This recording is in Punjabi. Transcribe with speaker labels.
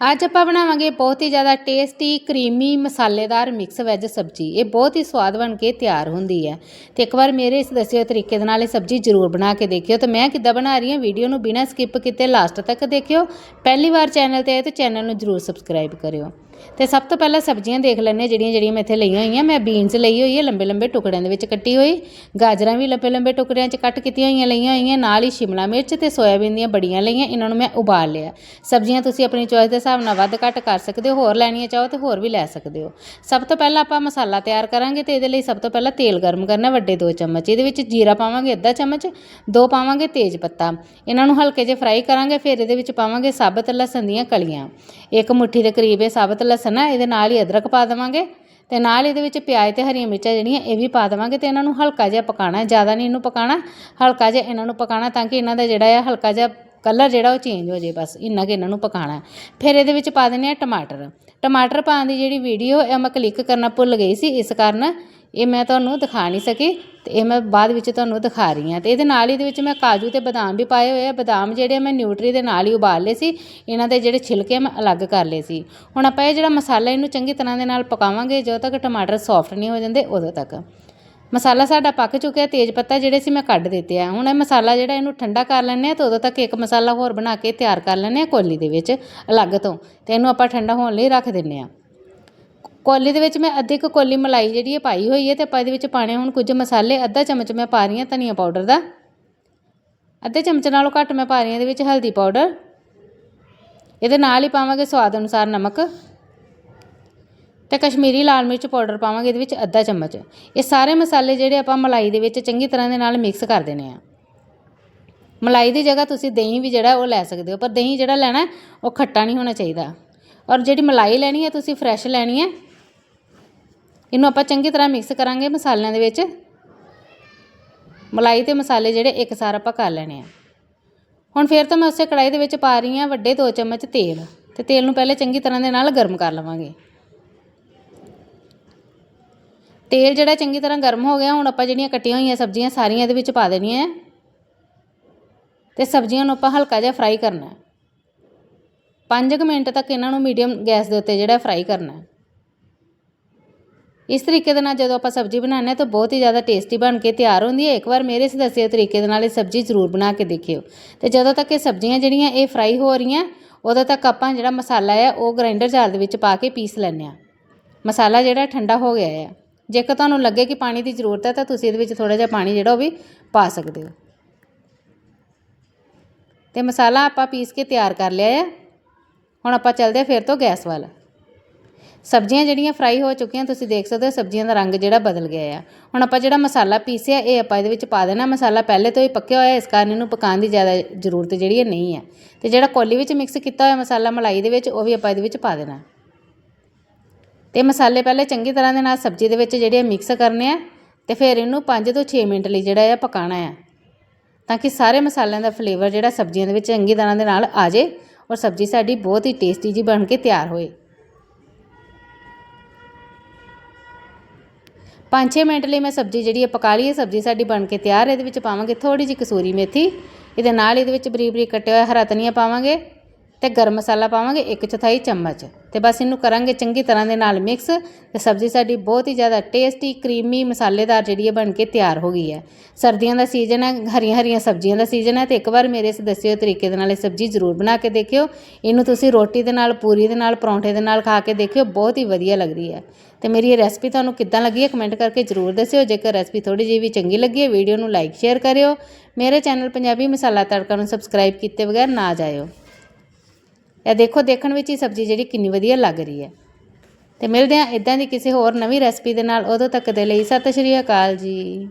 Speaker 1: ਅੱਜ ਆਪਾਂ ਬਣਾਵਾਂਗੇ ਬਹੁਤ ਹੀ ਜ਼ਿਆਦਾ ਟੇਸਟੀ ਕਰੀਮੀ ਮਸਾਲੇਦਾਰ ਮਿਕਸ ਵੈਜ ਸਬਜ਼ੀ। ਇਹ ਬਹੁਤ ਹੀ ਸਵਾਦ ਬਣ ਕੇ ਤਿਆਰ ਹੁੰਦੀ ਹੈ। ਤੇ ਇੱਕ ਵਾਰ ਮੇਰੇ ਇਸ ਦੱਸੇ ਤਰੀਕੇ ਦੇ ਨਾਲ ਇਹ ਸਬਜ਼ੀ ਜ਼ਰੂਰ ਬਣਾ ਕੇ ਦੇਖਿਓ। ਤੇ ਮੈਂ ਕਿੱਦਾਂ ਬਣਾ ਰਹੀ ਹਾਂ ਵੀਡੀਓ ਨੂੰ ਬਿਨਾਂ ਸਕਿਪ ਕੀਤੇ ਲਾਸਟ ਤੱਕ ਦੇਖਿਓ। ਪਹਿਲੀ ਵਾਰ ਚੈਨਲ ਤੇ ਆਏ ਤਾਂ ਚੈਨਲ ਨੂੰ ਜ਼ਰੂਰ ਸਬਸਕ੍ਰਾਈਬ ਕਰਿਓ। ਤੇ ਸਭ ਤੋਂ ਪਹਿਲਾਂ ਸਬਜ਼ੀਆਂ ਦੇਖ ਲੈਂਦੇ ਹਾਂ, ਜਿਹੜੀਆਂ ਜਿਹੜੀਆਂ ਮੈਂ ਇੱਥੇ ਲਈਆਂ ਹੋਈਆਂ। ਮੈਂ ਬੀਨਸ ਲਈ ਹੋਈ ਹੈ, ਲੰਬੇ ਲੰਬੇ ਟੁਕੜਿਆਂ ਦੇ ਵਿੱਚ ਕੱਟੀ ਹੋਈ। ਗਾਜਰਾਂ ਵੀ ਲੰਬੇ ਲੰਬੇ ਟੁਕੜਿਆਂ 'ਚ ਕੱਟ ਕੀਤੀਆਂ ਹੋਈਆਂ, ਲਈਆਂ ਹੋਈਆਂ। ਨਾਲ ਹੀ ਸ਼ਿਮਲਾ ਮਿਰਚ ਤੇ ਸੋਇਆਬੀਨ ਦੀਆਂ ਬੜੀਆਂ ਲਈਆਂ। ਇਹਨਾਂ ਨੂੰ ਮੈਂ ਉਬਾਲ ਲਿਆ। ਸਬਜ਼ੀਆਂ ਤੁਸੀਂ ਆਪਣੀ ਚੋਇਸ ਦੇ ਹਿਸਾਬ ਨਾਲ ਵੱਧ ਘੱਟ ਕਰ ਸਕਦੇ ਹੋ, ਹੋਰ ਲੈਣੀਆਂ ਚਾਹੋ ਤੇ ਹੋਰ ਵੀ ਲੈ ਸਕਦੇ ਹੋ। ਸਭ ਤੋਂ ਪਹਿਲਾਂ ਆਪਾਂ ਮਸਾਲਾ ਤਿਆਰ ਕਰਾਂਗੇ ਤੇ ਇਹਦੇ ਲਈ ਸਭ ਤੋਂ ਪਹਿਲਾਂ ਤੇਲ ਗਰਮ ਕਰਨਾ ਵੱਡੇ 2 ਚਮਚ। ਇਹਦੇ ਵਿੱਚ ਜੀਰਾ ਪਾਵਾਂਗੇ ਅੱਧਾ ਚਮਚ, ਦੋ ਪਾਵਾਂਗੇ ਤੇਜ਼ ਪੱਤਾ। ਇਹਨਾਂ ਨੂੰ ਹਲਕੇ ਜਿਹੇ ਫਰਾਈ ਕਰਾਂਗੇ, ਫਿਰ ਇਹਦੇ ਵਿੱਚ ਪਾਵਾਂਗੇ ਸਾਬਤ ਲਸਣ ਦੀਆਂ ਕਲੀਆਂ। ਇੱਕ ਮੁੱਠੀ ਦੇ ਕਰੀਬ ਇਹ ਸਾਬਤ ਲਸਣ ਹੈ ਇਹਦੇ ਨਾਲ ਹੀ ਅਦਰਕ ਪਾ ਦੇਵਾਂਗੇ ਤੇ ਨਾਲ ਇਹਦੇ ਵਿੱਚ ਪਿਆਜ਼ ਤੇ ਹਰੀਆਂ ਮਿਰਚਾਂ ਜਿਹੜੀਆਂ ਇਹ ਵੀ ਪਾ ਦੇਵਾਂਗੇ ਤੇ ਇਹਨਾਂ ਨੂੰ ਹਲਕਾ ਜਿਹਾ ਪਕਾਣਾ, ਜ਼ਿਆਦਾ ਨਹੀਂ ਇਹਨੂੰ ਪਕਾਣਾ, ਹਲਕਾ ਜਿਹਾ ਇਹਨਾਂ ਨੂੰ ਪਕਾਣਾ ਤਾਂ ਕਿ ਇਹਨਾਂ ਦਾ ਜਿਹੜਾ ਹੈ ਹਲਕਾ ਜਿਹਾ ਕਲਰ ਜਿਹੜਾ ਉਹ ਚੇਂਜ ਹੋ ਜੇ ਬਸ, ਇੰਨਾ ਕਿ ਇਹਨਾਂ ਨੂੰ ਪਕਾਣਾ ਫਿਰ ਇਹਦੇ ਵਿੱਚ ਪਾ ਦਿੰਦੇ ਆ ਟਮਾਟਰ। ਟਮਾਟਰ ਪਾਉਣ ਦੀ ਜਿਹੜੀ ਵੀਡੀਓ ਇਹ ਮੈਂ ਕਲਿੱਕ ਕਰਨਾ ਭੁੱਲ ਗਈ ਸੀ, ਇਸ ਕਾਰਨ ਇਹ ਮੈਂ ਤੁਹਾਨੂੰ ਦਿਖਾ ਨਹੀਂ ਸਕੀ ਤੇ ਇਹ ਮੈਂ ਬਾਅਦ ਵਿੱਚ ਤੁਹਾਨੂੰ ਦਿਖਾ ਰਹੀ ਹਾਂ। ਤੇ ਇਹਦੇ ਨਾਲ ਹੀ ਇਹਦੇ ਵਿੱਚ ਮੈਂ ਕਾਜੂ ਤੇ ਬਦਾਮ ਵੀ ਪਾਏ ਹੋਏ ਆ। ਬਦਾਮ ਜਿਹੜੇ ਮੈਂ ਨਿਊਟਰੀ ਦੇ ਨਾਲ ਹੀ ਉਬਾਲ ਲਏ ਸੀ। ਇਹਨਾਂ ਦੇ ਜਿਹੜੇ ਛਿਲਕੇ ਮੈਂ ਅਲੱਗ ਕਰ ਲਏ ਸੀ। ਹੁਣ ਆਪਾਂ ਇਹ ਜਿਹੜਾ ਮਸਾਲਾ ਇਹਨੂੰ ਚੰਗੀ ਤਰ੍ਹਾਂ ਦੇ ਨਾਲ ਪਕਾਵਾਂਗੇ, ਜਦੋਂ ਤੱਕ ਟਮਾਟਰ ਸੌਫਟ ਨਹੀਂ ਹੋ ਜਾਂਦੇ, ਉਦੋਂ ਤੱਕ। ਮਸਾਲਾ ਸਾਡਾ ਪੱਕ ਚੁੱਕਿਆ, ਤੇਜ਼ ਪੱਤਾ ਜਿਹੜੇ ਸੀ ਮੈਂ ਕੱਢ ਦਿੱਤੇ ਆ। ਹੁਣ ਇਹ ਮਸਾਲਾ ਜਿਹੜਾ ਇਹਨੂੰ ਠੰਡਾ ਕਰ ਲੈਂਦੇ ਆ ਤੇ ਉਦੋਂ ਤੱਕ ਇੱਕ ਮਸਾਲਾ ਹੋਰ ਬਣਾ ਕੇ ਤਿਆਰ ਕਰ ਲੈਂਦੇ ਆ ਕੋਲੀ ਦੇ ਵਿੱਚ, ਅਲੱਗ ਤੋਂ। ਤੇ ਇਹਨੂੰ ਆਪਾਂ ਠੰਡਾ ਹੋਣ ਲਈ ਰੱਖ ਦਿੰਨੇ ਆ। ਕੋਲੀ ਦੇ ਵਿੱਚ ਮੈਂ ਅੱਧੀ ਕੁ ਕੋਲੀ ਮਲਾਈ ਜਿਹੜੀ ਹੈ ਪਾਈ ਹੋਈ ਹੈ ਤੇ ਆਪਾਂ ਇਹਦੇ ਵਿੱਚ ਪਾਣੇ ਹੁਣ ਕੁਝ ਮਸਾਲੇ, ਅੱਧਾ ਚਮਚ ਮੈਂ ਪਾ ਰਹੀ ਹਾਂ ਧਨੀਆ ਪਾਊਡਰ ਦਾ। ਅੱਧੇ ਚਮਚ ਨਾਲੋਂ ਘੱਟ ਮੈਂ ਪਾ ਰਹੀ ਹਾਂ ਇਹਦੇ ਵਿੱਚ ਹਲਦੀ ਪਾਊਡਰ। ਇਹਦੇ ਨਾਲ ਹੀ ਪਾਵਾਂਗੇ ਸਵਾਦ ਅਨੁਸਾਰ ਨਮਕ। ਤੇ ਕਸ਼ਮੀਰੀ ਲਾਲ ਮਿਰਚ ਪਾਊਡਰ ਪਾਵਾਂਗੇ ਇਹਦੇ ਵਿੱਚ ਅੱਧਾ ਚਮਚ। ਇਹ ਸਾਰੇ ਮਸਾਲੇ ਜਿਹੜੇ ਆਪਾਂ ਮਲਾਈ ਦੇ ਵਿੱਚ ਚੰਗੀ ਤਰ੍ਹਾਂ ਦੇ ਨਾਲ ਮਿਕਸ ਕਰ ਦੇਣੇ ਆ। ਮਲਾਈ ਦੀ ਜਗ੍ਹਾ ਤੁਸੀਂ ਦਹੀਂ ਵੀ ਜਿਹੜਾ ਉਹ ਲੈ ਸਕਦੇ ਹੋ, ਪਰ ਦਹੀਂ ਜਿਹੜਾ ਲੈਣਾ, ਉਹ ਖੱਟਾ ਨਹੀਂ ਹੋਣਾ ਚਾਹੀਦਾ। ਔਰ ਜਿਹੜੀ ਮਲਾਈ ਲੈਣੀ ਹੈ ਤੁਸੀਂ ਫਰੈਸ਼ ਲੈਣੀ ਹੈ ਇਹਨੂੰ ਆਪਾਂ ਚੰਗੀ ਤਰ੍ਹਾਂ ਮਿਕਸ ਕਰਾਂਗੇ ਮਸਾਲਿਆਂ ਦੇ ਵਿੱਚ। ਮਲਾਈ ਤੇ ਮਸਾਲੇ ਜਿਹੜੇ ਇੱਕ ਸਾਰ ਆਪਾਂ ਕਰ ਲੈਣੇ ਆ। ਹੁਣ ਫਿਰ ਤੋਂ ਮੈਂ ਉਸੇ ਕੜਾਈ ਦੇ ਵਿੱਚ ਪਾ ਰਹੀ ਹਾਂ ਵੱਡੇ 2 ਚਮਚ ਤੇਲ, ਤੇ ਤੇਲ ਨੂੰ ਪਹਿਲੇ ਚੰਗੀ ਤਰ੍ਹਾਂ ਦੇ ਨਾਲ ਗਰਮ ਕਰ ਲਵਾਂਗੇ। ਤੇਲ ਜਿਹੜਾ ਚੰਗੀ ਤਰ੍ਹਾਂ ਗਰਮ ਹੋ ਗਿਆ, ਹੁਣ ਆਪਾਂ ਜਿਹੜੀਆਂ ਕੱਟੀਆਂ ਹੋਈਆਂ ਸਬਜ਼ੀਆਂ ਸਾਰੀਆਂ ਇਹਦੇ ਵਿੱਚ ਪਾ ਦੇਣੀਆਂ ਹੈ। ਤੇ ਸਬਜ਼ੀਆਂ ਨੂੰ ਆਪਾਂ ਹਲਕਾ ਜਿਹਾ ਫਰਾਈ ਕਰਨਾ ਹੈ। 5 ਮਿੰਟ ਤੱਕ ਇਹਨਾਂ ਨੂੰ ਮੀਡੀਅਮ ਗੈਸ ਦੇ ਉੱਤੇ ਜਿਹੜਾ ਫਰਾਈ ਕਰਨਾ ਹੈ। ਇਸ ਤਰੀਕੇ ਦੇ ਨਾਲ ਜਦੋਂ ਆਪਾਂ ਸਬਜ਼ੀ ਬਣਾਉਂਦੇ ਹਾਂ ਤਾਂ ਬਹੁਤ ਹੀ ਜ਼ਿਆਦਾ ਟੇਸਟੀ ਬਣ ਕੇ ਤਿਆਰ ਹੁੰਦੀ ਹੈ। ਇੱਕ ਵਾਰ ਮੇਰੇ ਇਸ ਦੱਸੇ ਤਰੀਕੇ ਦੇ ਨਾਲ ਇਹ ਸਬਜ਼ੀ ਜ਼ਰੂਰ ਬਣਾ ਕੇ ਦੇਖਿਓ। ਤੇ ਜਦੋਂ ਤੱਕ ਇਹ ਸਬਜ਼ੀਆਂ ਜਿਹੜੀਆਂ ਇਹ ਫਰਾਈ ਹੋ ਰਹੀਆਂ, ਉਦੋਂ ਤੱਕ ਆਪਾਂ ਜਿਹੜਾ ਮਸਾਲਾ ਹੈ, ਉਹ ਗ੍ਰਾਈਂਡਰ ਜਾਰ ਦੇ ਵਿੱਚ ਪਾ ਕੇ ਪੀਸ ਲੈਂਦੇ ਹਾਂ। ਮਸਾਲਾ ਜਿਹੜਾ ਠੰਡਾ ਹੋ ਗਿਆ ਹੈ। ਜੇਕਰ ਤੁਹਾਨੂੰ ਲੱਗੇ ਕਿ ਪਾਣੀ ਦੀ ਜ਼ਰੂਰਤ ਹੈ ਤਾਂ ਤੁਸੀਂ ਇਹਦੇ ਵਿੱਚ ਥੋੜਾ ਜਿਹਾ ਪਾਣੀ ਜਿਹੜਾ ਉਹ ਵੀ ਪਾ ਸਕਦੇ ਹੋ। ਤੇ ਮਸਾਲਾ ਆਪਾਂ ਪੀਸ ਕੇ ਤਿਆਰ ਕਰ ਲਿਆ ਹੈ ਹੁਣ ਆਪਾਂ ਚੱਲਦੇ ਹਾਂ ਫਿਰ ਤੋਂ ਗੈਸ ਵੱਲ। ਸਬਜ਼ੀਆਂ ਜਿਹੜੀਆਂ ਫਰਾਈ ਹੋ ਚੁੱਕੀਆਂ, ਤੁਸੀਂ ਦੇਖ ਸਕਦੇ ਹੋ ਸਬਜ਼ੀਆਂ ਦਾ ਰੰਗ ਜਿਹੜਾ ਬਦਲ ਗਿਆ ਆ। ਹੁਣ ਆਪਾਂ ਜਿਹੜਾ ਮਸਾਲਾ ਪੀਸਿਆ, ਇਹ ਆਪਾਂ ਇਹਦੇ ਵਿੱਚ ਪਾ ਦੇਣਾ। ਮਸਾਲਾ ਪਹਿਲੇ ਤੋਂ ਹੀ ਪੱਕਿਆ ਹੋਇਆ, ਇਸ ਕਾਰਨ ਇਹਨੂੰ ਪਕਾਉਣ ਦੀ ਜ਼ਿਆਦਾ ਜ਼ਰੂਰਤ ਜਿਹੜੀ ਹੈ ਨਹੀਂ ਹੈ। ਤੇ ਜਿਹੜਾ ਕੋਲੀ ਵਿੱਚ ਮਿਕਸ ਕੀਤਾ ਹੋਇਆ ਮਸਾਲਾ ਮਲਾਈ ਦੇ ਵਿੱਚ, ਉਹ ਵੀ ਆਪਾਂ ਇਹਦੇ ਵਿੱਚ ਪਾ ਦੇਣਾ। ਤੇ ਮਸਾਲੇ ਪਹਿਲੇ ਚੰਗੀ ਤਰ੍ਹਾਂ ਦੇ ਨਾਲ ਸਬਜ਼ੀ ਦੇ ਵਿੱਚ ਜਿਹੜੇ ਮਿਕਸ ਕਰਨੇ ਆ ਤੇ ਫਿਰ ਇਹਨੂੰ 5 ਤੋਂ 6 ਮਿੰਟ ਲਈ ਜਿਹੜਾ ਆ ਪਕਾਣਾ ਆ, ਤਾਂ ਕਿ ਸਾਰੇ ਮਸਾਲਿਆਂ ਦਾ ਫਲੇਵਰ ਜਿਹੜਾ ਸਬਜ਼ੀਆਂ ਦੇ ਵਿੱਚ ਚੰਗੀ ਤਰ੍ਹਾਂ ਦੇ ਨਾਲ ਆ ਜੇ ਔਰ ਸਬਜ਼ੀ ਸਾਡੀ ਬਹੁਤ ਹੀ ਟੇਸਟੀ ਜੀ ਬਣ ਕੇ ਤਿਆਰ ਹੋਏ। 5-6 ਮਿੰਟ ਲਈ ਮੈਂ ਸਬਜ਼ੀ ਜਿਹੜੀ ਹੈ ਪਕਾ ਲਈ ਹੈ ਸਬਜ਼ੀ ਸਾਡੀ ਬਣ ਕੇ ਤਿਆਰ ਹੈ ਇਹਦੇ ਵਿੱਚ ਪਾਵਾਂਗੇ ਥੋੜੀ ਜਿਹੀ ਕਸੂਰੀ ਮੇਥੀ, ਇਹਦੇ ਨਾਲ ਇਹਦੇ ਵਿੱਚ ਬਰੀਕ ਬਰੀਕ ਕੱਟਿਆ ਹੋਇਆ ਹਰਾ ਧਨੀਆ ਪਾਵਾਂਗੇ ਤੇ ਗਰਮ ਮਸਾਲਾ ਪਾਵਾਂਗੇ ਇੱਕ ਚੌਥਾਈ ਚਮਚ। ਤੇ ਬਸ ਇਹਨੂੰ ਕਰਾਂਗੇ ਚੰਗੀ ਤਰ੍ਹਾਂ ਦੇ ਨਾਲ ਮਿਕਸ ਤੇ ਸਬਜ਼ੀ ਸਾਡੀ ਬਹੁਤ ਹੀ ਜ਼ਿਆਦਾ ਟੇਸਟੀ ਕਰੀਮੀ ਮਸਾਲੇਦਾਰ ਜਿਹੜੀ ਹੈ ਬਣ ਕੇ ਤਿਆਰ ਹੋ ਗਈ ਹੈ। ਸਰਦੀਆਂ ਦਾ ਸੀਜ਼ਨ ਹੈ ਹਰੀਆਂ ਹਰੀਆਂ ਸਬਜ਼ੀਆਂ ਦਾ ਸੀਜ਼ਨ ਹੈ ਤੇ ਇੱਕ ਵਾਰ ਮੇਰੇ ਇਸ ਦੱਸੇ ਹੋਏ ਤਰੀਕੇ ਦੇ ਨਾਲ ਇਹ ਸਬਜ਼ੀ ਜ਼ਰੂਰ ਬਣਾ ਕੇ ਦੇਖਿਓ। ਇਹਨੂੰ ਤੁਸੀਂ ਰੋਟੀ ਦੇ ਨਾਲ, ਪੂਰੀ ਦੇ ਨਾਲ, ਪਰੌਂਠੇ ਦੇ ਨਾਲ ਖਾ ਕੇ ਦੇਖਿਓ, ਬਹੁਤ ਹੀ ਵਧੀਆ ਲੱਗਦੀ ਹੈ। ਤੇ ਮੇਰੀ ਇਹ ਰੈਸਪੀ ਤੁਹਾਨੂੰ ਕਿੱਦਾਂ ਲੱਗੀ ਹੈ ਕਮੈਂਟ ਕਰਕੇ ਜ਼ਰੂਰ ਦੱਸਿਓ। ਜੇਕਰ ਰੈਸਪੀ ਥੋੜੀ ਜਿਹੀ ਵੀ ਚੰਗੀ ਲੱਗੀ ਹੈ ਵੀਡੀਓ ਨੂੰ ਲਾਈਕ ਸ਼ੇਅਰ ਕਰਿਓ। ਮੇਰੇ ਚੈਨਲ ਪੰਜਾਬੀ ਮਸਾਲਾ ਤੜਕਾ ਨੂੰ ਸਬਸਕ੍ਰਾਈਬ ਕੀਤੇ ਬਗੈਰ ਨਾ ਜਾਇਓ। ਇਹ ਦੇਖੋ, ਦੇਖਣ ਵਿੱਚ ਹੀ ਸਬਜ਼ੀ ਜਿਹੜੀ ਕਿੰਨੀ ਵਧੀਆ ਲੱਗ ਰਹੀ ਹੈ। ਤੇ ਮਿਲਦੇ ਹਾਂ ਇਦਾਂ ਦੀ ਕਿਸੇ ਹੋਰ ਨਵੀਂ ਰੈਸਪੀ ਦੇ ਨਾਲ। ਉਦੋਂ ਤੱਕ ਦੇ ਲਈ ਸਤਿ ਸ਼੍ਰੀ ਅਕਾਲ ਜੀ।